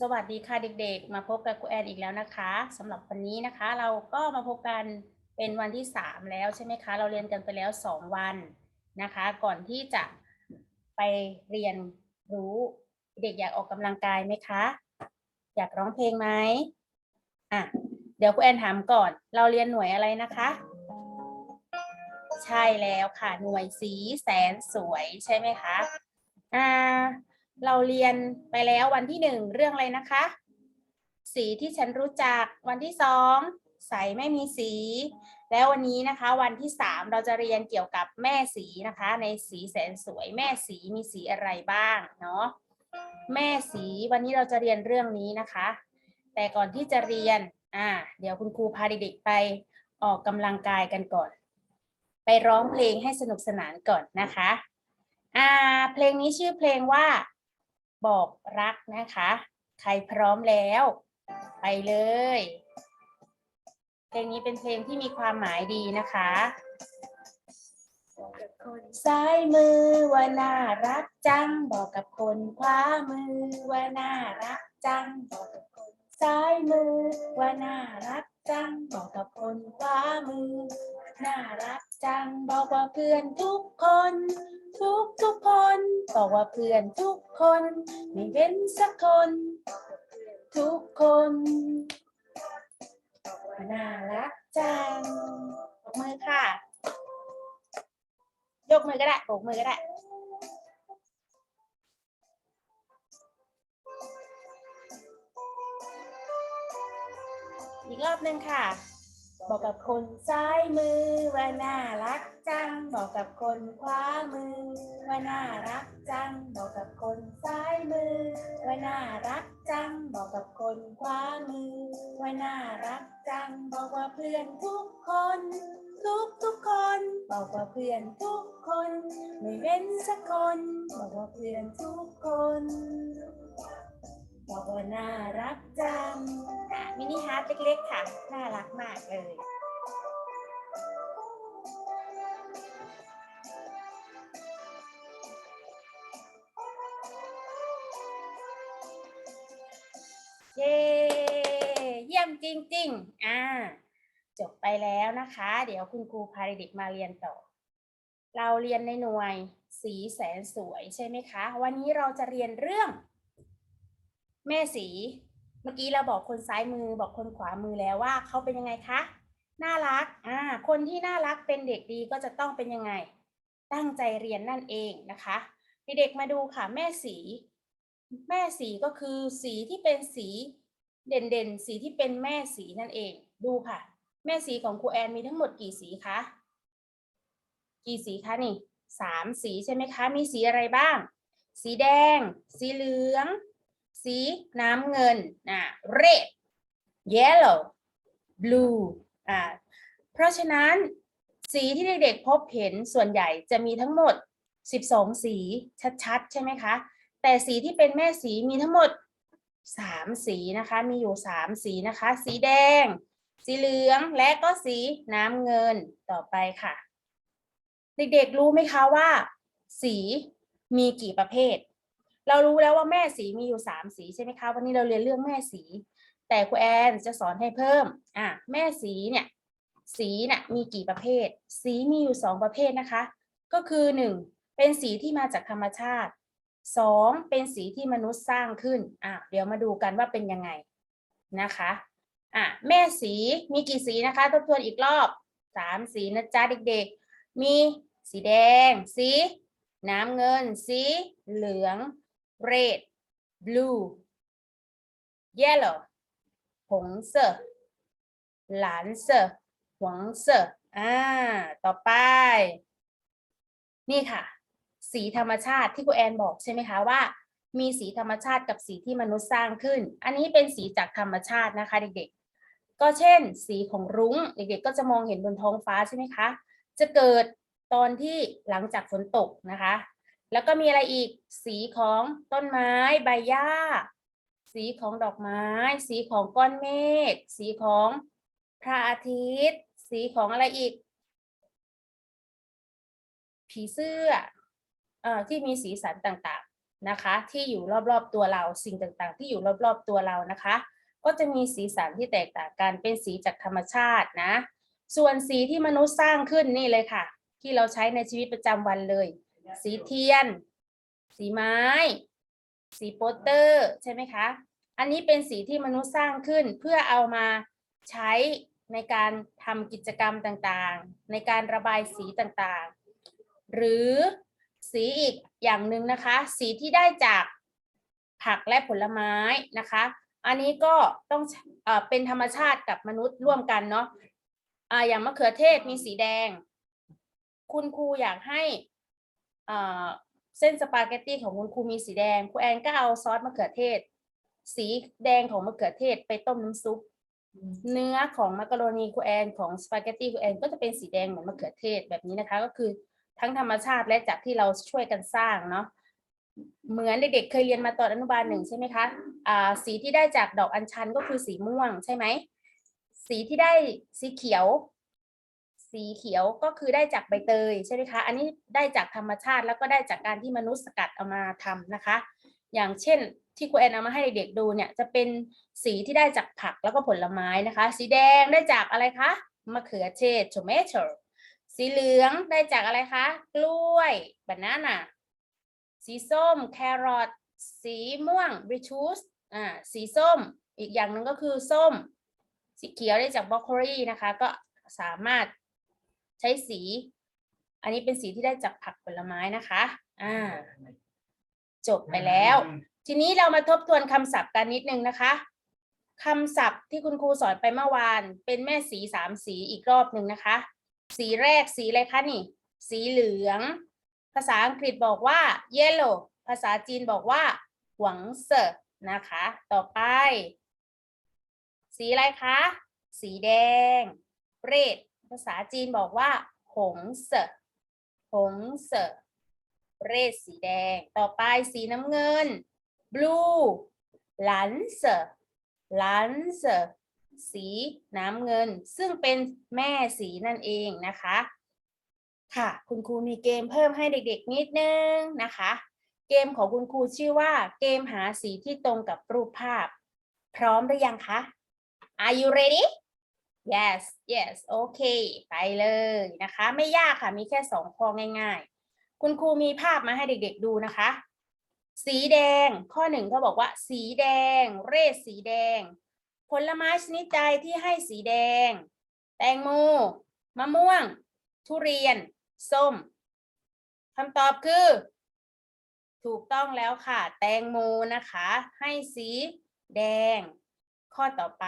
สวัสดีค่ะเด็กๆ มาพบกับครูแอนอีกแล้วนะคะสำหรับวันนี้นะคะ เราก็มาพบกันเป็นวันที่ 3 แล้วใช่ไหมคะ เราเรียนกันไปแล้ว 2 วันนะคะ ก่อนที่จะไปเรียนรู้เด็กอยากออกกำลังกายไหมคะ อยากร้องเพลงไหมอะเดี๋ยวครูแอนถามก่อน เราเรียนหน่วยอะไรนะคะ ใช่แล้วค่ะหน่วยสีแสนสวยใช่ไหมคะอ่า เราเรียนไปแล้ววันที่หนึ่งเรื่องอะไรนะคะ สีที่ฉันรู้จักวันที่สองใสไม่มีสี แล้ววันนี้นะคะ วันที่สามเราจะเรียนเกี่ยวกับแม่สีนะคะ ในสีแสนสวยแม่สีมีสีอะไรบ้างเนาะแม่สีวันนี้เราจะเรียนเรื่องนี้นะคะ แต่ก่อนที่จะเรียนอ่าเดี๋ยวคุณครูพาเด็กๆไปออกกำลังกายกันก่อน ไปร้องเพลงให้สนุกสนานก่อนนะคะอ่าเพลงนี้ชื่อเพลงว่า บอกรักนะคะ ใครพร้อมแล้ว ไปเลย เพลงนี้เป็นเพลงที่มีความหมายดีนะคะคนซ้ายมือว่าน่ารักจัง บอกกับคนขวามือว่าน่ารักจัง บอกกับคนซ้ายมือว่าน่ารักจัง บอกกับคนขวามือ น่ารัก จังบอกว่าเพื่อนทุกคน ทุกทุกคน บอกว่าเพื่อนทุกคน ไม่เว้นสักคน ทุกคนบอกว่าน่ารักจังปรบมือค่ะ ยกมือก็ได้โบกมือก็ได้อีกรอบหนึ่งค่ะ บอกกับคนซ้ายมือว่าน่ารักจัง บอกกับคนขวามือว่าน่ารักจัง บอกกับคนซ้ายมือว่าน่ารักจัง บอกกับคนขวามือว่าน่ารักจัง บอกว่าเพื่อนทุกคนทุกทุกคนบอกว่าเพื่อนทุกคน ไม่เว้นสักคน บอกว่าเพื่อนทุกคน บอกว่าน่ารักจัง มินิฮาร์ทเล็กๆค่ะ น่ารักมากเลยเย้เยี่ยมจริง ๆ อ่า จบไปแล้วนะคะ เดี๋ยวคุณครูพาเด็กมาเรียนต่อ เราเรียนในหน่วยสีแสนสวยใช่ไหมคะ วันนี้เราจะเรียนเรื่อง แม่สี มื่อกี้เราบอกคนซ้ายมือบอกคนขวามือแล้วว่าเขาเป็นยังไงคะ น่ารัก อ่า คนที่น่ารักเป็นเด็กดีก็จะต้องเป็นยังไง ตั้งใจเรียนนั่นเองนะคะ เด็กๆมาดูค่ะแม่สี แม่สีก็คือสีที่เป็นสีเด่นๆ สีที่เป็นแม่สีนั่นเอง ดูค่ะ แม่สีของครูแอนมีทั้งหมดกี่สีคะ กี่สีคะนี่สามสีใช่ไหมคะ มีสีอะไรบ้าง สีแดง สีเหลือง สีน้ำเงินอ่า red yellow blue อ่าเพราะฉะนั้นสีที่เด็กๆพบเห็นส่วนใหญ่จะมีทั้งหมด 12 สีชัดๆ ใช่ไหมคะ แต่สีที่เป็นแม่สีมีทั้งหมด 3 สีนะคะ มีอยู่ 3 สีนะคะ สีแดง สีเหลืองและก็สีน้ำเงินต่อไปค่ะ เด็กๆรู้ไหมคะว่า สีมีกี่ประเภท เรารู้แล้วว่าแม่สีมีอยู่สามสีใช่ไหมคะ วันนี้เราเรียนเรื่องแม่สี แต่ครูแอนจะสอนให้เพิ่ม อะแม่สีเนี่ย สีเนี่ยมีกี่ประเภท สีมีอยู่สองประเภทนะคะ ก็คือหนึ่งเป็นสีที่มาจากธรรมชาติสองเป็นสีที่มนุษย์สร้างขึ้น อะเดี๋ยวมาดูกันว่าเป็นยังไงนะคะ อะแม่สีมีกี่สีนะคะ ทบทวนอีกรอบสามสีนะจ๊ะเด็กๆ มีสีแดง สี น้ำเงิน สีเหลือง red blue yellow 红色蓝色黄色อ่า ต่อไป นี่ค่ะ สีธรรมชาติที่ครูแอนบอกใช่ไหมคะว่า มีสีธรรมชาติกับสีที่มนุษย์สร้างขึ้น อันนี้เป็นสีจากธรรมชาตินะคะเด็กๆ ก็เช่น สีของรุ้ง เด็กๆ ก็จะมองเห็นบนท้องฟ้าใช่ไหมคะ จะเกิดตอนที่หลังจากฝนตกนะคะ แล้วก็มีอะไรอีก สีของต้นไม้ใบหญ้า สีของดอกไม้ สีของก้อนเมฆ สีของพระอาทิตย์ สีของอะไรอีก ผีเสื้อเอ่อที่มีสีสันต่างๆนะคะ ที่อยู่รอบๆตัวเราสิ่งต่างๆ ที่อยู่รอบๆตัวเรานะคะ ก็จะมีสีสันที่แตกต่างกันเป็นสีจากธรรมชาตินะ ส่วนสีที่มนุษย์สร้างขึ้นนี่เลยค่ะ ที่เราใช้ในชีวิตประจำวันเลย สีเทียน สีไม้ สีโปสเตอร์ใช่ไหมคะ อันนี้เป็นสีที่มนุษย์สร้างขึ้นเพื่อเอามาใช้ในการทำกิจกรรมต่างๆ ในการระบายสีต่างๆ หรือสีอีกอย่างหนึ่งนะคะ สีที่ได้จากผักและผลไม้นะคะ อันนี้ก็ต้องเอเป็นธรรมชาติกับมนุษย์ร่วมกันเนาะออย่างมะเขือเทศมีสีแดง คุณครูอยากให้ เส้นสปาเกตตี้ของคุณครูมีสีแดงครูแอนก็เอาซอสมะเขือเทศ สีแดงของมะเขือเทศไปต้มน้ำซุป เนื้อของมักกะโรนีครูแอนของสปาเกตตี้ครูแอนก็จะเป็นสีแดงเหมือนมะเขือเทศแบบนี้นะคะ ก็คือทั้งธรรมชาติและจากที่เราช่วยกันสร้างเนาะเหมือนเด็กๆเคยเรียนมาตอนอนุบาลหนึ่งใช่ไหมคะอ่าสีที่ได้จากดอกอัญชันก็คือสีม่วงใช่ไหม สีที่ได้สีเขียว สีเขียวก็คือได้จากใบเตยใช่ไหมคะ อันนี้ได้จากธรรมชาติแล้วก็ได้จากการที่มนุษย์สกัดเอามาทำนะคะ อย่างเช่นที่ครูแอนเอามาให้เด็กๆดูเนี่ยจะเป็นสีที่ได้จากผักแล้วก็ผลไม้นะคะ สีแดงได้จากอะไรคะมะเขือเทศ tomato สีเหลืองได้จากอะไรคะ กล้วย banana สีส้ม แครอท สีม่วง beetroot อ่า สีส้ม อีกอย่างหนึ่งก็คือส้ม สีเขียวได้จากบรอกโคลีนะคะ ก็สามารถ ใช้สี อันนี้เป็นสีที่ได้จากผักผลไม้นะคะ อ่า จบไปแล้ว ทีนี้เรามาทบทวนคำศัพท์กันนิดนึงนะคะคำศัพท์ที่คุณครูสอนไปเมื่อวาน เป็นแม่สีสามสีอีกรอบหนึ่งนะคะ สีแรกสีอะไรคะนี่ สีเหลือง ภาษาอังกฤษบอกว่า yellow ภาษาจีนบอกว่า หวังเซอนะคะ ต่อไป สีอะไรคะ สีแดง red ภาษาจีนบอกว่า หงเสหงเสอ red สีแดง ต่อไปสีน้ำเงิน blue หลันเสหลันเสสีน้ำเงิน ซึ่งเป็นแม่สีนั่นเองนะคะ ค่ะ คุณครูมีเกมเพิ่มให้เด็กๆนิดนึงนะคะ เกมของคุณครูชื่อว่า เกมหาสีที่ตรงกับรูปภาพ พร้อมหรือยังคะ Are you ready Yes yes โอเค ไปเลยนะคะ ไม่ยากค่ะ มีแค่สองข้อง่ายๆ คุณครูมีภาพมาให้เด็กๆดูนะคะ สีแดง ข้อหนึ่งเขาบอกว่า สีแดง เรศสีแดง ผลไม้ชนิดใดที่ให้สีแดง แตงโม มะม่วง ทุเรียน ส้มคำตอบคือ ถูกต้องแล้วค่ะ แตงโมนะคะ ให้สีแดง ข้อต่อไป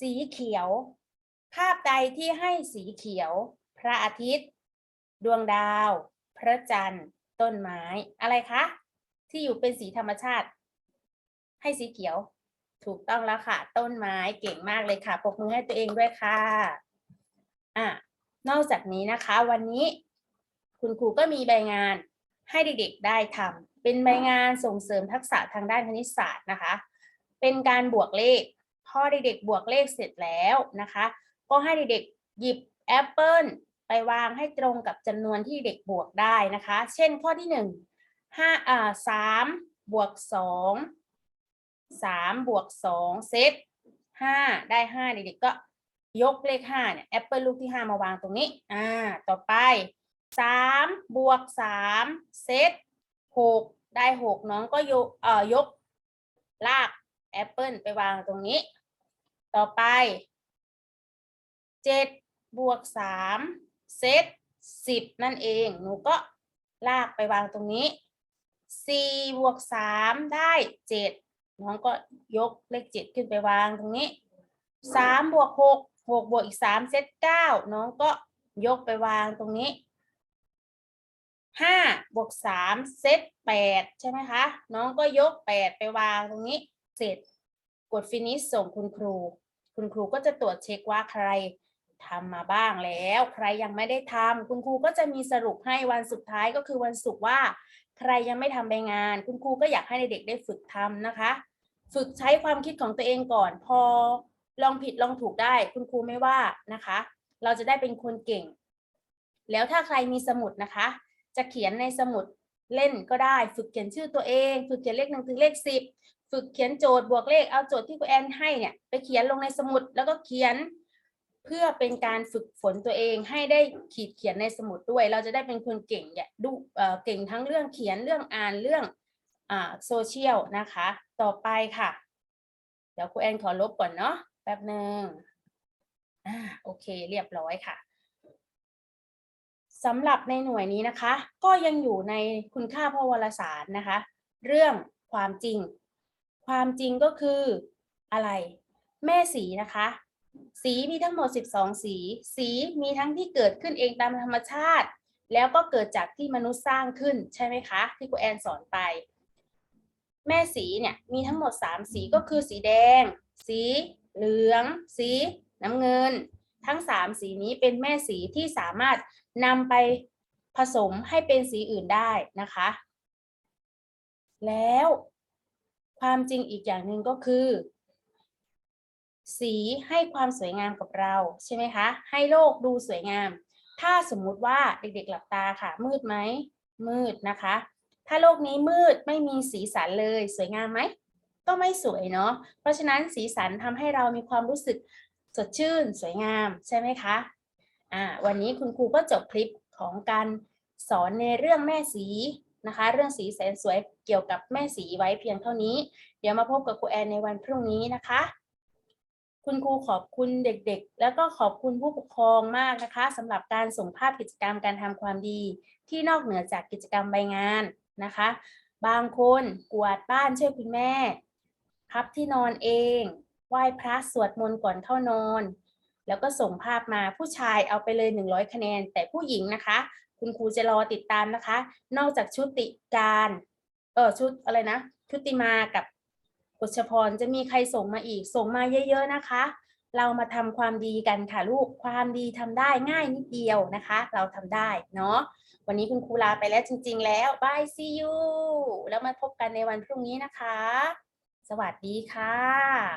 สีเขียว ภาพใดที่ให้สีเขียว พระอาทิตย์ ดวงดาว พระจันทร์ ต้นไม้ อะไรคะ ที่อยู่เป็นสีธรรมชาติ ให้สีเขียว ถูกต้องแล้วค่ะ ต้นไม้เก่งมากเลยค่ะปรบมือให้ตัวเองด้วยค่ะอะนอกจากนี้นะคะ วันนี้ คุณครูก็มีใบงานให้เด็กๆได้ทำเป็นใบงานส่งเสริมทักษะทางด้านคณิตศาสตร์นะคะ เป็นการบวกเลข พอเด็กๆบวกเลขเสร็จแล้วนะคะ ก็ให้เด็กๆหยิบแอปเปิลไปวางให้ตรงกับจำนวนที่เด็กบวกได้นะคะ เช่นข้อที่หนึ่งห้าอ่าสามบวกสองสามบวกสองเซตห้าได้ห้าเด็กๆก็ยกเลขห้าเนี่ยแอปเปิลลูกที่ห้ามาวางตรงนี้อ่าต่อไปสามบวกสามเซตหกได้หกน้องก็ยกเอ่อยกลาก แอปเปิลไปวางตรงนี้ ต่อไปเจ็ดบวกสามเซตสิบนั่นเอง หนูก็ลากไปวางตรงนี้สี่บวกสามได้เจ็ดน้องก็ยกเลขเจ็ดขึ้นไปวางตรงนี้สามบวกหกหกบวกอีกสามเซตเก้าน้องก็ยกไปวางตรงนี้ห้าบวกสามเซตแปดใช่ไหมคะ น้องก็ยกแปดไปวางตรงนี้ เสร็จ กดฟินิชส่งคุณครู คุณครูก็จะตรวจเช็คว่าใครทำมาบ้างแล้ว ใครยังไม่ได้ทำคุณครูก็จะมีสรุปให้วันสุดท้ายก็คือวันศุกร์ว่า ใครยังไม่ทำใบงาน คุณครูก็อยากให้เด็กๆได้ฝึกทำนะคะ ฝึกใช้ความคิดของตัวเองก่อน พอลองผิดลองถูกได้ คุณครูไม่ว่านะคะ เราจะได้เป็นคนเก่ง แล้วถ้าใครมีสมุดนะคะ จะเขียนในสมุดเล่นก็ได้ ฝึกเขียนชื่อตัวเอง ฝึกเขียนเลขหนึ่งถึงเลขสิบ ฝึกเขียนโจทย์บวกเลขเอาโจทย์ที่ครูแอนให้เนี่ยไปเขียนลงในสมุดแล้วก็เขียน เพื่อเป็นการฝึกฝนตัวเองให้ได้ขีดเขียนในสมุดด้วย เราจะได้เป็นคนเก่งเนี่ยดูเออเก่งทั้งเรื่องเขียนเรื่องอ่านเรื่องอ่าโซเชียลนะคะ ต่อไปค่ะ เดี๋ยวครูแอนขอลบก่อนเนาะแป๊บหนึ่งอ่าโอเคเรียบร้อยค่ะสำหรับในหน่วยนี้นะคะ ก็ยังอยู่ในคุณค่าพวารสารนะคะ เรื่องความจริง ความจริงก็คืออะไร แม่สีนะคะ สีมีทั้งหมด 12 สี สีมีทั้งที่เกิดขึ้นเองตามธรรมชาติ แล้วก็เกิดจากที่มนุษย์สร้างขึ้นใช่ไหมคะ ที่ครูแอนสอนไป แม่สีเนี่ยมีทั้งหมด 3 สีก็คือสีแดง สีเหลือง สีน้ำเงิน ทั้ง 3 สีนี้เป็นแม่สีที่สามารถนำไปผสมให้เป็นสีอื่นได้นะคะ แล้ว ความจริงอีกอย่างหนึ่งก็คือ สีให้ความสวยงามกับเราใช่ไหมคะ ให้โลกดูสวยงาม ถ้าสมมุติว่าเด็กๆหลับตาค่ะ มืดไหม มืดนะคะ ถ้าโลกนี้มืดไม่มีสีสันเลย สวยงามไหม ก็ไม่สวยเนาะ เพราะฉะนั้นสีสันทำให้เรามีความรู้สึกสดชื่น สวยงามใช่ไหมคะ อ่า วันนี้คุณครูก็จบคลิปของการสอนในเรื่องแม่สี นะคะ เรื่องสีแสนสวยเกี่ยวกับแม่สีไว้เพียงเท่านี้ เดี๋ยวมาพบกับครูแอนในวันพรุ่งนี้นะคะ คุณครูขอบคุณเด็กๆ แล้วก็ขอบคุณผู้ปกครองมากนะคะสำหรับการส่งภาพกิจกรรมการทำความดี ที่นอกเหนือจากกิจกรรมใบงานนะคะ บางคนกวาดบ้านช่วยคุณแม่พับที่นอนเองไหว้พระสวดมนต์ก่อนเข้านอนแล้วก็ส่งภาพมาผู้ชายเอาไปเลย 100 คะแนน แต่ผู้หญิงนะคะ คุณครูจะรอติดตามนะคะ นอกจากชุติการเออชุดอะไรนะชุติมากับกฎชพรจะมีใครส่งมาอีกส่งมาเยอะ ๆนะคะ เรามาทำความดีกันค่ะลูกความดีทำได้ง่ายนิดเดียวนะคะ เราทำได้เนาะวันนี้คุณครูลาไปแล้วจริง ๆ แล้วบายซียูแล้วมาพบกันในวันพรุ่งนี้นะคะ สวัสดีค่ะ